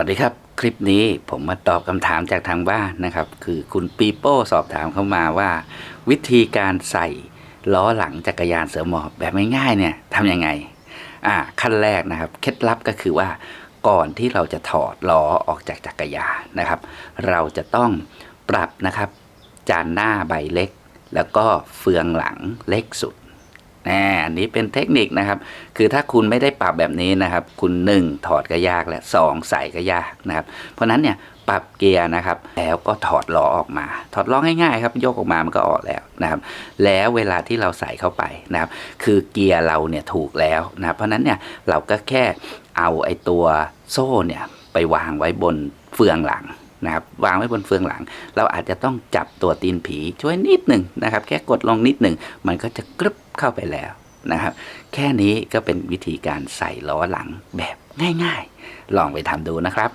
วัสดีครับ คลิปนี้ผมมาตอบคำถามจากทางบ้านนะครับ คือคุณปีโป้สอบถามเข้ามาว่า วิธีการใส่ล้อหลังจักรยานเสือหมอบแบบง่ายๆเนี่ยทำยังไงอ่าขั้นแรกนะครับ เคล็ดลับก็คือว่าก่อนที่เราจะถอดล้อออกจากจักรยานนะครับ เราจะต้องปรับนะครับ จานหน้าใบเล็ก แล้วก็เฟืองหลังเล็กสุด แน่อันนี้เป็นเทคนิคนะครับ คือถ้าคุณไม่ได้ปรับแบบนี้นะครับ คุณหนึ่งถอดก็ยากและสองใส่ก็ยากนะครับ เพราะนั้นเนี่ยปรับเกียร์นะครับ แล้วก็ถอดล้อออกมา ถอดล้อง่ายๆครับโยกออกมามันก็ออกแล้วนะครับ แล้วเวลาที่เราใส่เข้าไปนะครับ คือเกียร์เราเนี่ยถูกแล้วนะครับเพราะนั้นเนี่ยเราก็แค่เอาไอ้ตัวโซ่เนี่ยไปวางไว้บนเฟืองหลัง นะครับวางไว้บนเฟืองหลัง เราอาจจะต้องจับตัวตีนผีช่วยนิดหนึ่งนะครับ แค่กดลงนิดหนึ่งมันก็จะกรึบเข้าไปแล้วนะครับ แค่นี้ก็เป็นวิธีการใส่ล้อหลังแบบง่าย ๆ ลองไปทำดูนะครับ